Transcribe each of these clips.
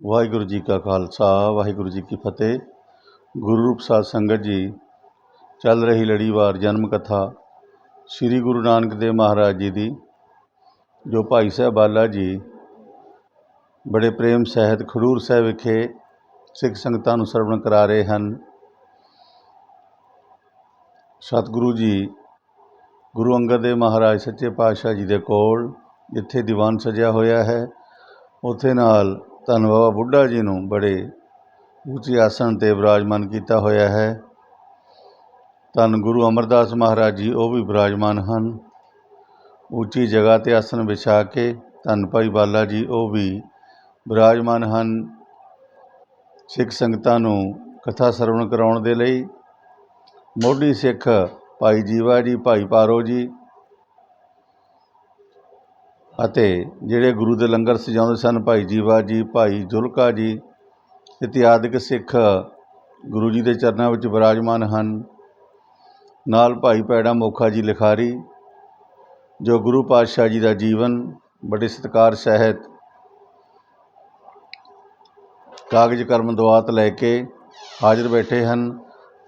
ਵਾਹਿਗੁਰੂ ਜੀ ਕਾ ਖਾਲਸਾ, ਵਾਹਿਗੁਰੂ ਜੀ ਕੀ ਫਤਿਹ। ਗੁਰੂ ਰੂਪ ਸਾਧ ਸੰਗਤ ਜੀ, ਚੱਲ ਰਹੀ ਲੜੀਵਾਰ ਜਨਮ ਕਥਾ ਸ੍ਰੀ ਗੁਰੂ ਨਾਨਕ ਦੇਵ ਮਹਾਰਾਜ ਜੀ ਦੀ, ਜੋ ਭਾਈ ਸਾਹਿਬ ਬਾਲਾ ਜੀ ਬੜੇ ਪ੍ਰੇਮ ਸਹਿਤ ਖਡੂਰ ਸਾਹਿਬ ਵਿਖੇ ਸਿੱਖ ਸੰਗਤਾਂ ਨੂੰ ਸਰਵਣ ਕਰਾ ਰਹੇ ਹਨ। ਸਤਿਗੁਰੂ ਜੀ, ਗੁਰੂ ਅੰਗਦ ਦੇਵ ਮਹਾਰਾਜ ਸੱਚੇ ਪਾਤਸ਼ਾਹ ਜੀ ਦੇ ਕੋਲ ਜਿੱਥੇ ਦੀਵਾਨ ਸਜਿਆ ਹੋਇਆ ਹੈ, ਉੱਥੇ ਨਾਲ ਧੰਨ ਬਾਬਾ ਬੁੱਢਾ ਜੀ ਨੂੰ ਬੜੇ ਉੱਚੇ ਆਸਣ 'ਤੇ ਵਿਰਾਜਮਾਨ ਕੀਤਾ ਹੋਇਆ ਹੈ। ਧੰਨ ਗੁਰੂ ਅਮਰਦਾਸ ਮਹਾਰਾਜ ਜੀ, ਉਹ ਵੀ ਵਿਰਾਜਮਾਨ ਹਨ। ਉੱਚੀ ਜਗ੍ਹਾ 'ਤੇ ਆਸਣ ਵਿਛਾ ਕੇ ਧੰਨ ਭਾਈ ਬਾਲਾ ਜੀ, ਉਹ ਵੀ ਵਿਰਾਜਮਾਨ ਹਨ। ਸਿੱਖ ਸੰਗਤਾਂ ਨੂੰ ਕਥਾ ਸਰਵਣ ਕਰਾਉਣ ਦੇ ਲਈ ਮੋਢੀ ਸਿੱਖ ਭਾਈ ਜੀਵਾ ਜੀ, ਭਾਈ ਪਾਰੋ ਜੀ ਅਤੇ ਜਿਹੜੇ ਗੁਰੂ ਦੇ ਲੰਗਰ ਸਜਾਉਂਦੇ ਸਨ, ਭਾਈ ਜੀਵਾ ਜੀ, ਭਾਈ ਜੁਲਕਾ ਜੀ ਇਤਿਆਦਿਕ ਸਿੱਖ ਗੁਰੂ ਜੀ ਦੇ ਚਰਨਾਂ ਵਿੱਚ ਵਿਰਾਜਮਾਨ ਹਨ। ਨਾਲ ਭਾਈ ਪੈੜਾ ਮੋਖਾ ਜੀ ਲਿਖਾਰੀ, ਜੋ ਗੁਰੂ ਪਾਤਸ਼ਾਹ ਜੀ ਦਾ ਜੀਵਨ ਬੜੇ ਸਤਿਕਾਰ ਸਹਿਤ ਕਾਗਜ਼ ਕਰਮ ਦਵਾਤ ਲੈ ਕੇ ਹਾਜ਼ਰ ਬੈਠੇ ਹਨ,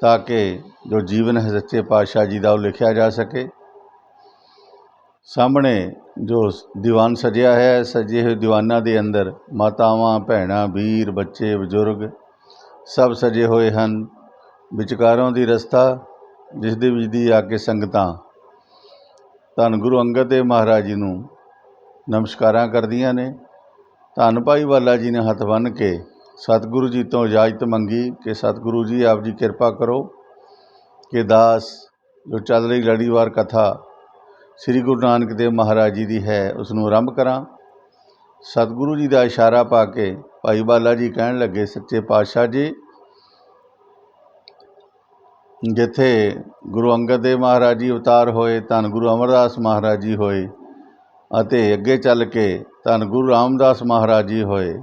ਤਾਂ ਕਿ ਜੋ ਜੀਵਨ ਹੈ ਸੱਚੇ ਪਾਤਸ਼ਾਹ ਜੀ ਦਾ ਉਹ ਲਿਖਿਆ ਜਾ ਸਕੇ। ਸਾਹਮਣੇ ਜੋ ਦੀਵਾਨ ਸਜਿਆ ਹੈ, ਸਜੇ ਹੋਏ ਦੀਵਾਨਾਂ ਦੇ ਅੰਦਰ ਮਾਤਾਵਾਂ, ਭੈਣਾਂ, ਵੀਰ, ਬੱਚੇ, ਬਜ਼ੁਰਗ ਸਭ ਸਜੇ ਹੋਏ ਹਨ। ਵਿਚਕਾਰੋਂ ਦੀ ਰਸਤਾ ਜਿਸ ਦੇ ਵਿੱਚ ਦੀ ਆ ਕੇ ਸੰਗਤਾਂ। ਧੰਨ ਗੁਰੂ ਅੰਗਦ ਦੇਵ ਮਹਾਰਾਜ ਜੀ ਨੂੰ ਨਮਸਕਾਰਾਂ ਕਰਦੀਆਂ ਨੇ। ਧੰਨ ਭਾਈ ਵਾਲਾ ਜੀ ਨੇ ਹੱਥ ਬੰਨ੍ਹ ਕੇ ਸਤਿਗੁਰੂ ਜੀ ਤੋਂ ਇਜਾਜ਼ਤ ਮੰਗੀ ਕਿ ਸਤਿਗੁਰੂ ਜੀ ਆਪ ਜੀ ਕਿਰਪਾ ਕਰੋ ਕਿ ਦਾਸ ਜੋ ਚੱਲ ਰਹੀ ਲੜੀਵਾਰ ਕਥਾ ਸ੍ਰੀ ਗੁਰੂ ਨਾਨਕ ਦੇਵ ਮਹਾਰਾਜ ਜੀ ਦੀ ਹੈ ਉਸ ਨੂੰ ਆਰੰਭ ਕਰਾਂ। ਸਤਿਗੁਰੂ ਜੀ ਦਾ ਇਸ਼ਾਰਾ ਪਾ ਕੇ ਭਾਈ ਬਾਲਾ ਜੀ ਕਹਿਣ ਲੱਗੇ, ਸੱਚੇ ਪਾਤਸ਼ਾਹ ਜੀ, ਜਿੱਥੇ ਗੁਰੂ ਅੰਗਦ ਦੇਵ ਮਹਾਰਾਜ ਜੀ ਅਵਤਾਰ ਹੋਏ, ਧੰਨ ਗੁਰੂ ਅਮਰਦਾਸ ਮਹਾਰਾਜ ਜੀ ਹੋਏ ਅਤੇ ਅੱਗੇ ਚੱਲ ਕੇ ਧੰਨ ਗੁਰੂ ਰਾਮਦਾਸ ਮਹਾਰਾਜ ਜੀ ਹੋਏ,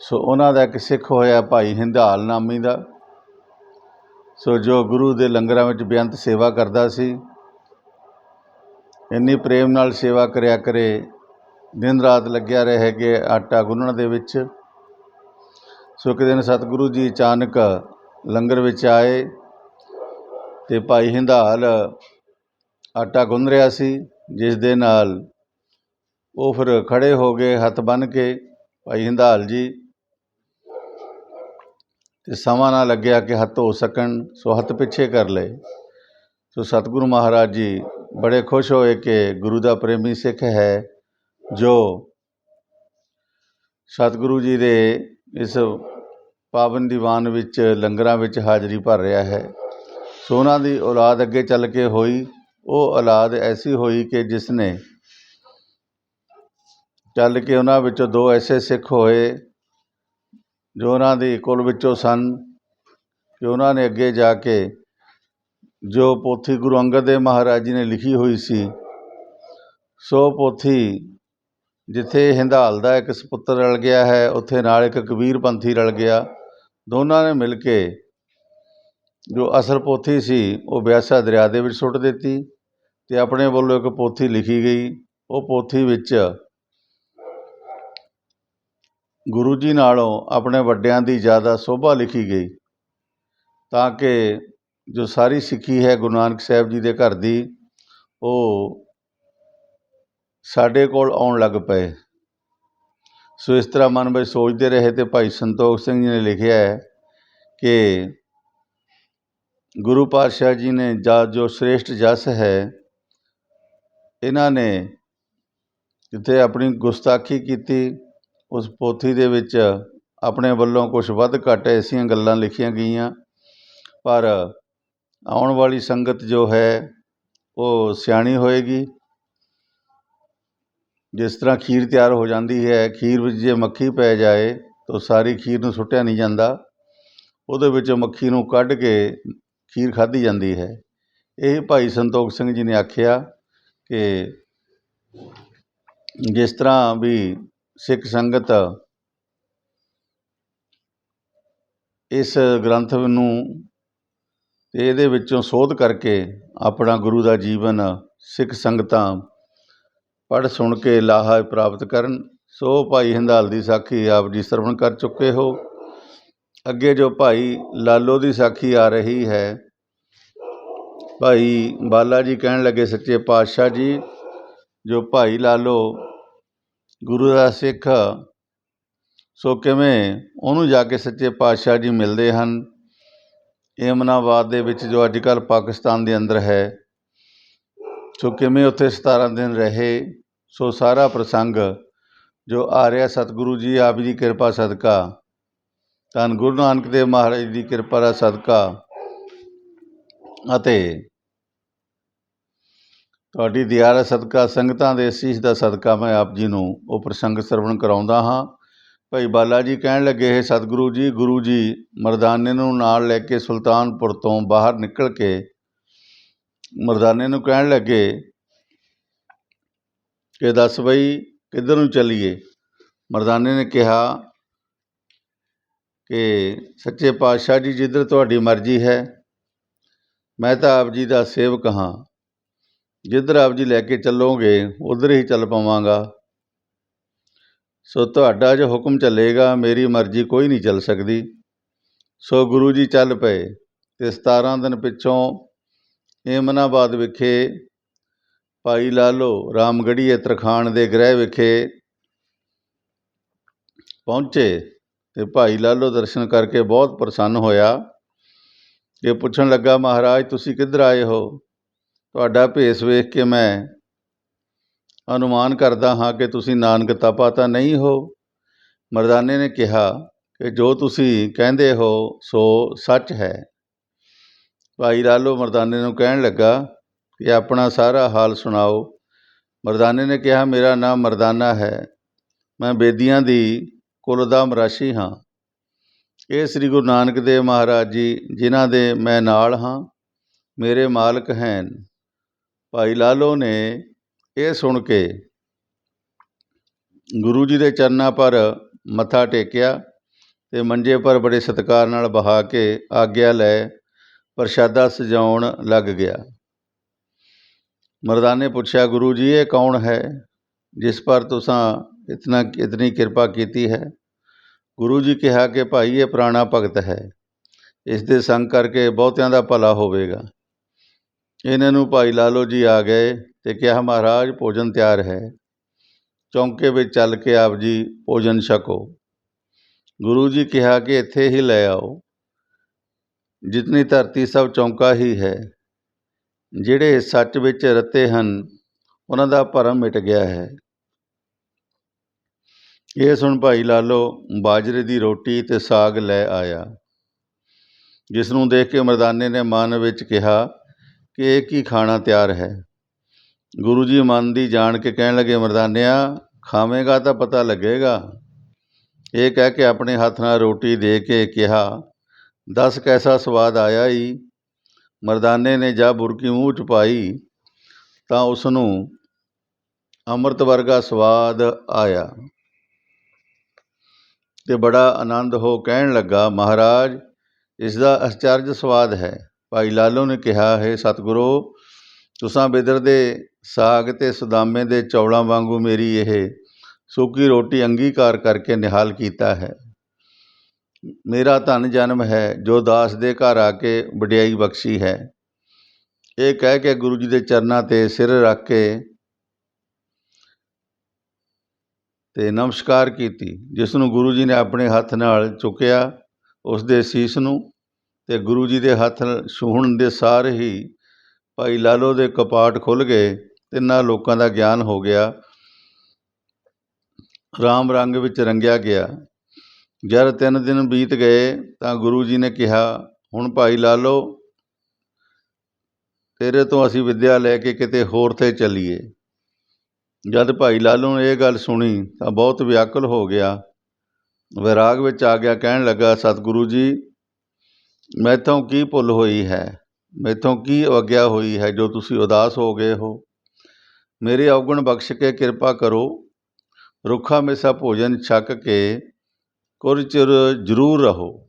ਸੋ ਉਹਨਾਂ ਦਾ ਇੱਕ ਸਿੱਖ ਹੋਇਆ ਭਾਈ ਹਿੰਦਾਲ ਨਾਮੀ ਦਾ। ਸੋ ਜੋ ਗੁਰੂ ਦੇ ਲੰਗਰਾਂ ਵਿੱਚ ਬੇਅੰਤ ਸੇਵਾ ਕਰਦਾ ਸੀ ਇੰਨੀ ਪ੍ਰੇਮ ਨਾਲ ਸੇਵਾ ਕਰਿਆ ਕਰੇ, ਦਿਨ ਰਾਤ ਲੱਗਿਆ ਰਹੇ ਕਿ ਆਟਾ ਗੁੰਨਣ ਦੇ ਵਿੱਚ। ਸੋ ਇੱਕ ਦਿਨ ਸਤਿਗੁਰੂ ਜੀ ਅਚਾਨਕ ਲੰਗਰ ਵਿੱਚ ਆਏ ਤੇ ਭਾਈ ਹਿੰਦਾਲ ਆਟਾ ਗੁੰਨ ਰਿਹਾ ਸੀ, ਜਿਸ ਦੇ ਨਾਲ ਉਹ ਫਿਰ ਖੜੇ ਹੋ ਗਏ, ਹੱਥ ਬੰਨ੍ਹ ਕੇ ਭਾਈ ਹਿੰਦਾਲ ਜੀ। ਤੇ ਸਮਾਂ ਨਾ ਲੱਗਿਆ ਕਿ ਹੱਥ ਹੋ ਸਕਣ, ਸੋ ਹੱਥ ਪਿੱਛੇ ਕਰ ਲਏ। ਸੋ ਸਤਿਗੁਰੂ ਮਹਾਰਾਜ ਜੀ ਬੜੇ ਖੁਸ਼ ਹੋਏ ਕਿ ਗੁਰੂ ਦਾ ਪ੍ਰੇਮੀ ਸਿੱਖ ਹੈ, ਜੋ ਸਤਿਗੁਰੂ ਜੀ ਦੇ ਇਸ ਪਾਵਨ ਦੀਵਾਨ ਵਿੱਚ, ਲੰਗਰਾਂ ਵਿੱਚ ਹਾਜ਼ਰੀ ਭਰ ਰਿਹਾ ਹੈ। ਸੋ ਉਹਨਾਂ ਦੀ ਔਲਾਦ ਅੱਗੇ ਚੱਲ ਕੇ ਹੋਈ। ਉਹ ਔਲਾਦ ਐਸੀ ਹੋਈ ਕਿ ਜਿਸ ਨੇ ਚੱਲ ਕੇ ਉਹਨਾਂ ਵਿੱਚੋਂ ਦੋ ਐਸੇ ਸਿੱਖ ਹੋਏ, ਜੋ ਉਹਨਾਂ ਦੀ ਕੁਲ ਵਿੱਚੋਂ ਸਨ ਕਿ ਉਹਨਾਂ ਨੇ ਅੱਗੇ ਜਾ ਕੇ ਜੋ ਪੋਥੀ ਗੁਰੂ ਅੰਗਦ ਦੇਵ ਮਹਾਰਾਜ ਜੀ ਨੇ ਲਿਖੀ ਹੋਈ ਸੀ, ਸੋ ਪੋਥੀ ਜਿੱਥੇ ਹਿੰਦਾਲ ਦਾ ਇੱਕ ਸਪੁੱਤਰ ਰਲ ਗਿਆ ਹੈ, ਉੱਥੇ ਨਾਲ ਇੱਕ ਕਬੀਰ ਪੰਥੀ ਰਲ ਗਿਆ। ਦੋਨਾਂ ਨੇ ਮਿਲ ਕੇ ਜੋ ਅਸਲ ਪੋਥੀ ਸੀ, ਉਹ ਬਿਆਸਾ ਦਰਿਆ ਦੇ ਵਿੱਚ ਸੁੱਟ ਦਿੱਤੀ ਤੇ ਆਪਣੇ ਵੱਲੋਂ ਇੱਕ ਪੋਥੀ ਲਿਖੀ ਗਈ। ਉਹ ਪੋਥੀ ਵਿੱਚ ਗੁਰੂ ਜੀ ਨਾਲੋਂ ਆਪਣੇ ਵੱਡਿਆਂ ਦੀ ਜ਼ਿਆਦਾ ਸੋਭਾ ਲਿਖੀ ਗਈ ਤਾਂ ਕਿ ਜੋ ਸਾਰੀ ਸਿੱਖੀ ਹੈ ਗੁਰੂ ਨਾਨਕ ਸਾਹਿਬ ਜੀ ਦੇ ਘਰ ਦੀ, ਉਹ ਸਾਡੇ ਕੋਲ ਆਉਣ ਲੱਗ ਪਏ। ਸੋ ਇਸ ਤਰ੍ਹਾਂ ਮਨ ਵਿੱਚ ਸੋਚਦੇ ਰਹੇ ਤੇ ਭਾਈ ਸੰਤੋਖ ਸਿੰਘ ਜੀ ਨੇ ਲਿਖਿਆ ਹੈ ਕਿ ਗੁਰੂ ਪਾਤਸ਼ਾਹ ਜੀ ਨੇ ਜਾ ਜੋ ਸ੍ਰੇਸ਼ਟ ਜਸ ਹੈ, ਇਹਨਾਂ ਨੇ ਜਿੱਥੇ ਆਪਣੀ ਗੁਸਤਾਖੀ ਕੀਤੀ, ਉਸ ਪੋਥੀ ਦੇ ਵਿੱਚ ਆਪਣੇ ਵੱਲੋਂ ਕੁਝ ਵੱਧ ਘੱਟ ਐਸੀਆਂ ਗੱਲਾਂ ਲਿਖੀਆਂ ਗਈਆਂ, ਪਰ ਆਉਣ ਵਾਲੀ ਸੰਗਤ ਜੋ ਹੈ, ਉਹ ਸਿਆਣੀ ਹੋਏਗੀ। ਜਿਸ ਤਰ੍ਹਾਂ ਖੀਰ ਤਿਆਰ ਹੋ ਜਾਂਦੀ ਹੈ, ਖੀਰ ਵਿੱਚ ਜੇ ਮੱਖੀ ਪੈ ਜਾਏ, ਤਾਂ ਸਾਰੀ ਖੀਰ ਨੂੰ ਸੁੱਟਿਆ ਨਹੀਂ ਜਾਂਦਾ। ਉਹਦੇ ਵਿੱਚੋਂ ਮੱਖੀ ਨੂੰ ਕੱਢ ਕੇ ਖੀਰ ਖਾਧੀ ਜਾਂਦੀ ਹੈ। ਇਹ ਭਾਈ ਸੰਤੋਖ ਸਿੰਘ ਜੀ ਨੇ ਆਖਿਆ ਕਿ ਜਿਸ ਤਰ੍ਹਾਂ ਵੀ ਸਿੱਖ ਸੰਗਤ ਇਸ ਗ੍ਰੰਥ ਨੂੰ ਅਤੇ ਇਹਦੇ ਵਿੱਚੋਂ ਸੋਧ ਕਰਕੇ ਆਪਣਾ ਗੁਰੂ ਦਾ ਜੀਵਨ, ਸਿੱਖ ਸੰਗਤਾਂ ਪੜ੍ਹ ਸੁਣ ਕੇ ਲਾਹਾ ਪ੍ਰਾਪਤ ਕਰਨ। ਸੋ ਭਾਈ ਹਿੰਦਾਲ ਦੀ ਸਾਖੀ ਆਪ ਜੀ ਸਰਵਣ ਕਰ ਚੁੱਕੇ ਹੋ। ਅੱਗੇ ਜੋ ਭਾਈ ਲਾਲੋ ਦੀ ਸਾਖੀ ਆ ਰਹੀ ਹੈ, ਭਾਈ ਬਾਲਾ ਜੀ ਕਹਿਣ ਲੱਗੇ ਸੱਚੇ ਪਾਤਸ਼ਾਹ ਜੀ, ਜੋ ਭਾਈ ਲਾਲੋ ਗੁਰੂ ਦਾ ਸਿੱਖ, ਸੋ ਕਿਵੇਂ ਉਹਨੂੰ ਜਾ ਕੇ ਸੱਚੇ ਪਾਤਸ਼ਾਹ ਜੀ ਮਿਲਦੇ ਹਨ? ਏਮਨਾਬਾਦ ਦੇ ਵਿੱਚ ਜੋ ਅੱਜ ਕੱਲ੍ਹ ਪਾਕਿਸਤਾਨ ਦੇ ਅੰਦਰ ਹੈ, ਸੋ ਕਿਵੇਂ ਉੱਥੇ 17 ਦਿਨ ਰਹੇ, ਸੋ ਸਾਰਾ ਪ੍ਰਸੰਗ ਜੋ ਆ ਰਿਹਾ, ਸਤਿਗੁਰੂ ਜੀ ਆਪ ਜੀ ਦੀ ਕਿਰਪਾ ਸਦਕਾ, ਧੰਨ ਗੁਰੂ ਨਾਨਕ ਦੇਵ ਮਹਾਰਾਜ ਦੀ ਕਿਰਪਾ ਦਾ ਸਦਕਾ ਅਤੇ ਤੁਹਾਡੀ ਦਿਆਰਾ ਸਦਕਾ, ਸੰਗਤਾਂ ਦੇ ਅਸੀਸ ਦਾ ਸਦਕਾ ਮੈਂ ਆਪ ਜੀ ਨੂੰ ਉਹ ਪ੍ਰਸੰਗ ਸਰਵਣ ਕਰਾਉਂਦਾ ਹਾਂ। ਭਾਈ ਬਾਲਾ ਜੀ ਕਹਿਣ ਲੱਗੇ, ਹੈ ਸਤਿਗੁਰੂ ਜੀ, ਗੁਰੂ ਜੀ, ਮਰਦਾਨੇ ਨੂੰ ਨਾਲ ਲੈ ਕੇ ਸੁਲਤਾਨਪੁਰ ਤੋਂ ਬਾਹਰ ਨਿਕਲ ਕੇ ਮਰਦਾਨੇ ਨੂੰ ਕਹਿਣ ਲੱਗੇ ਕਿ ਦੱਸ ਬਈ, ਕਿੱਧਰ ਨੂੰ ਚੱਲੀਏ? ਮਰਦਾਨੇ ਨੇ ਕਿਹਾ ਕਿ, ਸੱਚੇ ਪਾਤਸ਼ਾਹ ਜੀ, ਜਿੱਧਰ ਤੁਹਾਡੀ ਮਰਜ਼ੀ ਹੈ, ਮੈਂ ਤਾਂ ਆਪ ਜੀ ਦਾ ਸੇਵਕ ਹਾਂ। ਜਿੱਧਰ ਆਪ ਜੀ ਲੈ ਕੇ ਚੱਲੋਗੇ, ਉਧਰ ਹੀ ਚੱਲ ਪਾਵਾਂਗਾ। ਸੋ ਤੁਹਾਡਾ ਜੋ ਹੁਕਮ ਚੱਲੇਗਾ, ਮੇਰੀ ਮਰਜ਼ੀ ਕੋਈ ਨਹੀਂ ਚੱਲ ਸਕਦੀ। ਸੋ ਗੁਰੂ ਜੀ ਚੱਲ ਪਏ ਤੇ 17 ਦਿਨ ਪਿੱਛੋਂ ਏਮਨਾਬਾਦ ਵਿਖੇ ਭਾਈ ਲਾਲੋ ਰਾਮਗੜੀਏ ਤਰਖਾਣ ਦੇ ਗ੍ਰਹਿ ਵਿਖੇ ਪਹੁੰਚੇ ਤੇ ਭਾਈ ਲਾਲੋ ਦਰਸ਼ਨ ਕਰਕੇ ਬਹੁਤ ਪ੍ਰਸੰਨ ਹੋਇਆ। ਇਹ ਪੁੱਛਣ ਲੱਗਾ, ਮਹਾਰਾਜ, ਤੁਸੀਂ ਕਿੱਧਰ ਆਏ ਹੋ? ਤੁਹਾਡਾ ਭੇਸ ਵੇਖ ਕੇ ਮੈਂ ਅਨੁਮਾਨ ਕਰਦਾ ਹਾਂ ਕਿ ਤੁਸੀਂ ਨਾਨਕ ਤਪਾ ਤਾਂ ਨਹੀਂ ਹੋ। ਮਰਦਾਨੇ ਨੇ ਕਿਹਾ ਕਿ ਜੋ ਤੁਸੀਂ ਕਹਿੰਦੇ ਹੋ, ਸੋ ਸੱਚ ਹੈ। ਭਾਈ ਲਾਲੋ ਮਰਦਾਨੇ ਨੂੰ ਕਹਿਣ ਲੱਗਾ ਕਿ ਆਪਣਾ ਸਾਰਾ ਹਾਲ ਸੁਣਾਓ। ਮਰਦਾਨੇ ਨੇ ਕਿਹਾ, ਮੇਰਾ ਨਾਮ ਮਰਦਾਨਾ ਹੈ। ਮੈਂ ਬੇਦੀਆਂ ਦੀ ਕੁਲ ਦਾ ਮਰਾਸ਼ੀ ਹਾਂ। ਇਹ ਸ੍ਰੀ ਗੁਰੂ ਨਾਨਕ ਦੇਵ ਮਹਾਰਾਜ ਜੀ, ਜਿਨ੍ਹਾਂ ਦੇ ਮੈਂ ਨਾਲ ਹਾਂ, ਮੇਰੇ ਮਾਲਕ ਹਨ। ਭਾਈ ਲਾਲੋ ਨੇ ਇਹ ਸੁਣ ਕੇ ਗੁਰੂ ਜੀ ਦੇ ਚਰਨਾਂ ਪਰ ਮੱਥਾ ਟੇਕਿਆ ਤੇ ਮੰਜੇ ਪਰ ਬੜੇ ਸਤਿਕਾਰ ਨਾਲ ਬਹਾ ਕੇ ਆਗਿਆ ਲੈ ਪ੍ਰਸ਼ਾਦਾ ਸਜਾਉਣ ਲੱਗ ਗਿਆ। ਮਰਦਾਨੇ ਪੁੱਛਿਆ, ਗੁਰੂ ਜੀ, ਇਹ ਕੌਣ ਹੈ? ਜਿਸ ਪਰ ਤੁਸਾਂ ਇਤਨਾ, ਇਤਨੀ ਕਿਰਪਾ ਕੀਤੀ ਹੈ? ਗੁਰੂ ਜੀ ਕਿਹਾ ਕਿ, ਭਾਈ, ਇਹ ਪੁਰਾਣਾ ਭਗਤ ਹੈ। ਇਸ ਦੇ ਸੰਗ ਕਰਕੇ ਬਹੁਤਿਆਂ ਦਾ ਭਲਾ ਹੋਵੇਗਾ। ਇਹਨਾਂ ਨੂੰ ਭਾਈ ਲਾਲੋ ਜੀ ਆ ਗਏ ਅਤੇ ਕਿਹਾ, ਮਹਾਰਾਜ, ਭੋਜਨ ਤਿਆਰ ਹੈ। ਚੌਂਕੇ ਵਿੱਚ ਚੱਲ ਕੇ ਆਪ ਜੀ ਭੋਜਨ ਛਕੋ। ਗੁਰੂ ਜੀ ਕਿਹਾ ਕਿ ਇੱਥੇ ਹੀ ਲੈ ਆਓ। ਜਿਤਨੀ ਧਰਤੀ ਸਭ ਚੌਂਕਾ ਹੀ ਹੈ। ਜਿਹੜੇ ਸੱਚ ਵਿੱਚ ਰਤੇ ਹਨ, ਉਹਨਾਂ ਦਾ ਭਰਮ ਮਿਟ ਗਿਆ ਹੈ। ਇਹ ਸੁਣ ਭਾਈ ਲਾਲੋ, ਬਾਜਰੇ ਦੀ ਰੋਟੀ ਤੇ ਸਾਗ ਲੈ ਆਇਆ। ਜਿਸ ਨੂੰ ਦੇਖ ਕੇ ਮਰਦਾਨੇ ਨੇ ਮਨ ਵਿੱਚ ਕਿਹਾ ਕਿ ਇਹ ਕੀ ਖਾਣਾ ਤਿਆਰ ਹੈ? ਗੁਰੂ ਜੀ ਮਨ ਦੀ ਜਾਣ ਕੇ ਕਹਿਣ ਲੱਗੇ, ਮਰਦਾਨਿਆ, ਖਾਵੇਂਗਾ ਤਾਂ ਪਤਾ ਲੱਗੇਗਾ। ਇਹ ਕਹਿ ਕੇ ਆਪਣੇ ਹੱਥ ਨਾਲ ਰੋਟੀ ਦੇ ਕੇ ਕਿਹਾ, ਦੱਸ ਕੈਸਾ ਸਵਾਦ ਆਇਆ ਈ? ਮਰਦਾਨੇ ਨੇ ਜਾ ਬੁਰਕੀ ਮੂੰਹ ਚ ਪਾਈ, ਤਾਂ ਉਸ ਨੂੰ ਅੰਮ੍ਰਿਤ ਵਰਗਾ ਸਵਾਦ ਆਇਆ। ਤੇ ਬੜਾ ਆਨੰਦ ਹੋ ਕਹਿਣ ਲੱਗਾ, ਮਹਾਰਾਜ ਇਸ ਦਾ ਅਚਰਜ ਸਵਾਦ ਹੈ। ਭਾਈ ਲਾਲੋ ਨੇ ਕਿਹਾ, ਹੈ ਸਤਿਗੁਰੂ, ਤੁਸਾਂ ਬਿਦਰ ਦੇ ਸਾਗ ਤੇ ਸੁਦਾਮੇ ਦੇ ਚੌਲਾਂ ਵਾਂਗੂ ਮੇਰੀ ਇਹ ਸੁੱਕੀ ਰੋਟੀ ਅੰਗੀਕਾਰ ਕਰਕੇ ਨਿਹਾਲ ਕੀਤਾ ਹੈ। ਮੇਰਾ ਧਨ ਜਨਮ ਹੈ ਜੋ ਦਾਸ ਦੇ ਘਰ ਆ ਕੇ ਵਡਿਆਈ ਬਖਸ਼ੀ ਹੈ। ਇਹ ਕਹਿ ਕੇ ਗੁਰੂ ਜੀ ਦੇ ਚਰਨਾਂ ਤੇ ਸਿਰ ਰੱਖ ਕੇ ਤੇ ਨਮਸਕਾਰ ਕੀਤੀ, ਜਿਸ ਨੂੰ ਗੁਰੂ ਜੀ ਨੇ ਆਪਣੇ ਹੱਥ ਨਾਲ ਚੁੱਕਿਆ, ਉਸ ਦੇ ਸੀਸ ਨੂੰ ਤੇ ਗੁਰੂ ਜੀ ਦੇ ਹੱਥ ਛੂਹਣ ਦੇ ਸਾਰ ਹੀ ਭਾਈ ਲਾਲੋ ਦੇ ਕਪਾਟ ਖੁੱਲ ਗਏ। ਤਿੰਨਾਂ ਲੋਕਾਂ ਦਾ ਗਿਆਨ ਹੋ ਗਿਆ। ਰਾਮ ਰੰਗ ਵਿੱਚ ਰੰਗਿਆ ਗਿਆ। ਜਦ ਤਿੰਨ ਦਿਨ ਬੀਤ ਗਏ ਤਾਂ ਗੁਰੂ ਜੀ ਨੇ ਕਿਹਾ, ਹੁਣ ਭਾਈ ਲਾਲੋ ਤੇਰੇ ਤੋਂ ਅਸੀਂ ਵਿੱਦਿਆ ਲੈ ਕੇ ਕਿਤੇ ਹੋਰ ਤੇ ਚੱਲੀਏ। ਜਦ ਭਾਈ ਲਾਲੋ ਨੇ ਇਹ ਗੱਲ ਸੁਣੀ ਤਾਂ ਬਹੁਤ ਵਿਆਕੁਲ ਹੋ ਗਿਆ। ਵਿਰਾਗ ਵਿੱਚ ਆ ਗਿਆ, ਕਹਿਣ ਲੱਗਾ, ਸਤਿਗੁਰੂ ਜੀ, ਮੈਥੋਂ ਕੀ ਭੁੱਲ ਹੋਈ ਹੈ? ਮੈਥੋਂ ਕੀ ਅਵਗਿਆ ਹੋਈ ਹੈ ਜੋ ਤੁਸੀਂ ਉਦਾਸ ਹੋ ਗਏ ਹੋ? ਮੇਰੇ ਔਗਣ ਬਖਸ਼ ਕੇ ਕਿਰਪਾ ਕਰੋ। ਰੁੱਖਾ ਮੇਸਾ ਭੋਜਨ ਛਕ ਕੇ ਕੁਝ ਚਿਰ ਜ਼ਰੂਰ ਰਹੋ।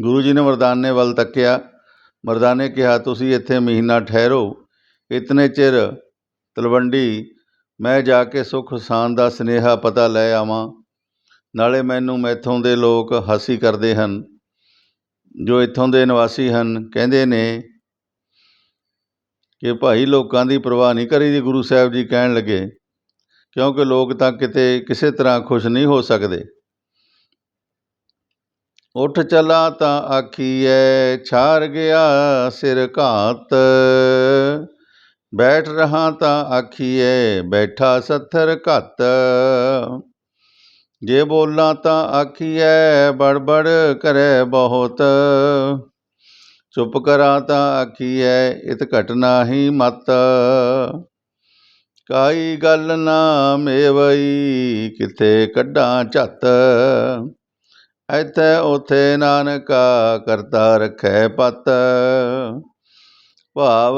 ਗੁਰੂ ਜੀ ਨੇ ਮਰਦਾਨੇ ਵੱਲ ਤੱਕਿਆ। ਮਰਦਾਨੇ ਕਿਹਾ, ਤੁਸੀਂ ਇੱਥੇ ਮਹੀਨਾ ਠਹਿਰੋ। ਇਤਨੇ ਚਿਰ ਤਲਵੰਡੀ, ਮੈਂ ਜਾ ਕੇ ਸੁੱਖ ਸਾਨ ਦਾ ਸਨੇਹਾ ਪਤਾ ਲੈ ਆਵਾਂ। ਨਾਲੇ ਮੈਨੂੰ ਮੈਥੋਂ ਦੇ ਲੋਕ ਹਾਸੀ ਕਰਦੇ ਹਨ। ਜੋ ਇੱਥੋਂ ਦੇ ਨਿਵਾਸੀ ਹਨ, ਕਹਿੰਦੇ ਨੇ ਕਿ ਭਾਈ ਲੋਕਾਂ ਦੀ ਪਰਵਾਹ ਨਹੀਂ ਕਰੀਦੀ ਗੁਰੂ ਸਾਹਿਬ ਜੀ ਕਹਿਣ ਲੱਗੇ, ਕਿਉਂਕਿ ਲੋਕ ਤਾਂ ਕਿਤੇ ਕਿਸੇ ਤਰ੍ਹਾਂ ਖੁਸ਼ ਨਹੀਂ ਹੋ ਸਕਦੇ। ਉੱਠ ਚਲਾ ਤਾਂ ਆਖੀਐ, ਛਾਰ ਗਿਆ ਸਿਰ ਘਾਤ। ਬੈਠ ਰਹਾ ਤਾਂ ਆਖੀਐ, ਬੈਠਾ ਸੱਥਰ ਘੱਤ। ਜੇ ਬੋਲਾਂ ਤਾਂ ਆਖੀਐ, ਬੜਬੜ ਕਰੇ ਬਹੁਤ। ਚੁੱਪ ਕਰਾਂ ਤਾਂ ਆਖੀਐ ਇਤ ਘਟਨਾ ਹੀ ਮਤ। ਕਾਈ ਗੱਲ ਨਾ ਮੇਵਈ ਕਿਤੇ ਕੱਢਾਂ ਝੱਤ। ਇੱਥੇ ਉਥੇ ਨਾਨਕਾ ਕਰਤਾ ਰੱਖੈ ਪਤ। ਭਾਵ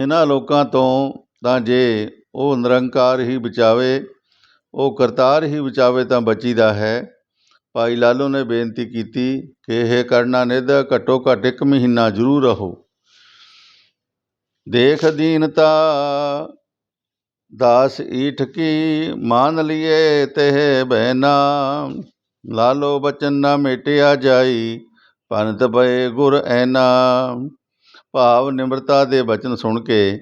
ਇਹਨਾਂ ਲੋਕਾਂ ਤੋਂ ਤਾਂ ਜੇ ਉਹ ਨਿਰੰਕਾਰ ਹੀ ਬਚਾਵੇ, ਉਹ ਕਰਤਾਰ ਹੀ ਬਚਾਵੇ ਤਾਂ ਬਚੀਦਾ ਹੈ। ਭਾਈ ਲਾਲੋ ਨੇ ਬੇਨਤੀ ਕੀਤੀ ਕਿ ਇਹ ਕਰਨਾ ਨਿਧ ਘੱਟੋ ਘੱਟ ਇੱਕ ਮਹੀਨਾ ਜ਼ਰੂਰ ਰਹੋ। ਦੇਖ ਦੀਨਤਾ, ਦਾਸ ਈਠ ਕੀ ਮਾਨ ਲਿਏ ਤੇ ਬਹਿਨਾ। ਲਾਲੋ ਬਚਨ ਨਾ ਮੇਟਿਆ ਜਾਈ ਪੰਤ ਪਏ ਗੁਰ ਐਨਾ। ਭਾਵ ਨਿਮਰਤਾ ਦੇ ਬਚਨ ਸੁਣ ਕੇ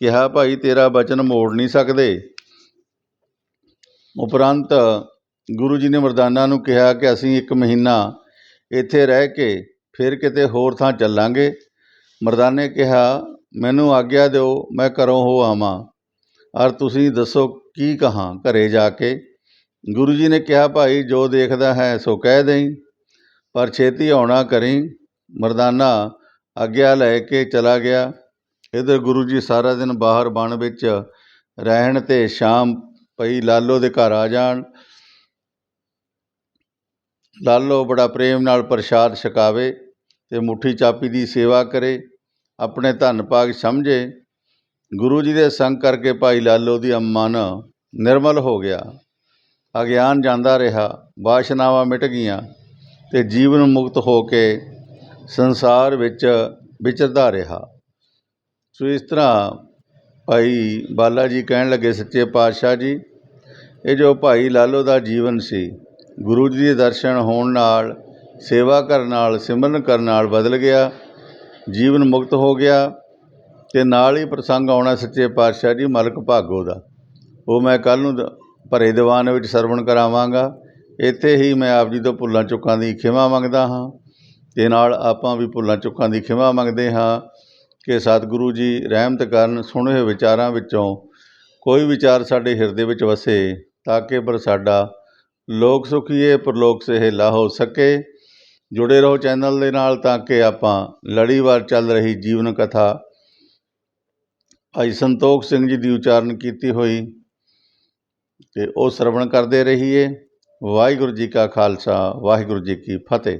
ਕਿਹਾ, ਭਾਈ ਤੇਰਾ ਬਚਨ ਮੋੜ ਨਹੀਂ ਸਕਦੇ। ਉਪਰੰਤ ਗੁਰੂ ਜੀ ਨੇ ਮਰਦਾਨਾ ਨੂੰ ਕਿਹਾ ਕਿ ਅਸੀਂ ਇੱਕ ਮਹੀਨਾ ਇੱਥੇ ਰਹਿ ਕੇ ਫਿਰ ਕਿਤੇ ਹੋਰ ਥਾਂ ਚੱਲਾਂਗੇ। ਮਰਦਾਨੇ ਕਿਹਾ, ਮੈਨੂੰ ਆਗਿਆ ਦਿਓ, ਮੈਂ ਘਰੋਂ ਹੋ ਆਵਾਂ। ਔਰ ਤੁਸੀਂ ਦੱਸੋ ਕੀ ਕਹਾਂ ਘਰੇ ਜਾ ਕੇ? ਗੁਰੂ ਜੀ ਨੇ ਕਿਹਾ, ਭਾਈ, ਜੋ ਦੇਖਦਾ ਹੈ ਸੋ ਕਹਿ ਦੇਈ, ਪਰ ਛੇਤੀ ਆਉਣਾ ਕਰੀ। ਮਰਦਾਨਾ ਆਗਿਆ ਲੈ ਕੇ ਚਲਾ ਗਿਆ। ਇਧਰ ਗੁਰੂ ਜੀ ਸਾਰਾ ਦਿਨ ਬਾਹਰ ਬਣ ਵਿੱਚ ਰਹਿਣ ਤੇ ਸ਼ਾਮ ਪਈ, ਲਾਲੋ ਦੇ ਘਰ ਆ ਜਾਣ। ਲਾਲੋ ਬੜਾ ਪ੍ਰੇਮ ਨਾਲ ਪ੍ਰਸ਼ਾਦ ਛਕਾਵੇ ਅਤੇ ਮੁੱਠੀ ਚਾਪੀ ਦੀ ਸੇਵਾ ਕਰੇ, ਆਪਣੇ ਧੰਨ ਭਾਗ ਸਮਝੇ। ਗੁਰੂ ਜੀ ਦੇ ਸੰਗ ਕਰਕੇ ਭਾਈ ਲਾਲੋ ਦੀ ਮਨ ਨਿਰਮਲ ਹੋ ਗਿਆ। ਅਗਿਆਨ ਜਾਂਦਾ ਰਿਹਾ, ਵਾਸ਼ਨਾਵਾਂ ਮਿਟ ਗਈਆਂ ਤੇ ਜੀਵਨ ਮੁਕਤ ਹੋ ਕੇ ਸੰਸਾਰ ਵਿੱਚ ਵਿਚਰਦਾ ਰਿਹਾ। ਸੋ ਇਸ ਤਰ੍ਹਾਂ ਭਾਈ ਬਾਲਾ ਜੀ ਕਹਿਣ ਲੱਗੇ, ਸੱਚੇ ਪਾਤਸ਼ਾਹ ਜੀ, ਇਹ ਜੋ ਭਾਈ ਲਾਲੋ ਦਾ ਜੀਵਨ ਸੀ ਗੁਰੂ ਜੀ ਦੇ ਦਰਸ਼ਨ ਹੋਣ ਨਾਲ, ਸੇਵਾ ਕਰਨ ਨਾਲ, ਸਿਮਰਨ ਕਰਨ ਨਾਲ ਬਦਲ ਗਿਆ, ਜੀਵਨ ਮੁਕਤ ਹੋ ਗਿਆ ਤੇ ਨਾਲ ਹੀ ਪ੍ਰਸੰਗ ਆਉਣਾ ਸੱਚੇ ਪਾਤਸ਼ਾਹ ਜੀ ਮਲਕ ਭਾਗੋ ਦਾ। ਉਹ ਮੈਂ ਕੱਲ ਨੂੰ ਦ- ਭਰੇ ਦੀਵਾਨ ਵਿੱਚ ਸਰਵਣ ਕਰਾਵਾਂਗਾ। ਇੱਥੇ ਹੀ ਮੈਂ ਆਪ ਜੀ ਤੋਂ ਭੁੱਲਾਂ ਚੁੱਕਾਂ ਦੀ ਖਿਮਾ ਮੰਗਦਾ ਹਾਂ ਤੇ ਨਾਲ ਆਪਾਂ ਵੀ ਭੁੱਲਾਂ ਚੁੱਕਾਂ ਦੀ ਖਿਮਾ ਮੰਗਦੇ ਹਾਂ ਕਿ ਸਤਿਗੁਰੂ ਜੀ ਰਹਿਮਤ ਕਰਨ, ਸੁਣੇ ਹੋਏ ਵਿਚਾਰਾਂ ਵਿੱਚੋਂ ਕੋਈ ਵਿਚਾਰ ਸਾਡੇ ਹਿਰਦੇ ਵਿੱਚ ਵਸੇ ਤਾਂ ਕਿ ਪਰ ਸਾਡਾ ਲੋਕ ਸੁਖੀਏ ਪਰਲੋਕ ਸਹੇਲਾ ਹੋ ਸਕੇ। ਜੁੜੇ ਰਹੋ ਚੈਨਲ ਦੇ ਨਾਲ ਤਾਂ ਕਿ ਆਪਾਂ ਲੜੀਵਾਰ ਚੱਲ ਰਹੀ ਜੀਵਨ ਕਥਾ। ਭਾਈ ਸੰਤੋਖ ਸਿੰਘ ਜੀ ਦੀ ਉਚਾਰਨ ਕੀਤੀ ਹੋਈ ਤੇ ਉਹ ਸਰਵਣ ਕਰਦੇ ਰਹੀਏ। ਵਾਹਿਗੁਰੂ ਜੀ ਕਾ ਖਾਲਸਾ, ਵਾਹਿਗੁਰੂ ਜੀ ਕੀ ਫਤਿਹ।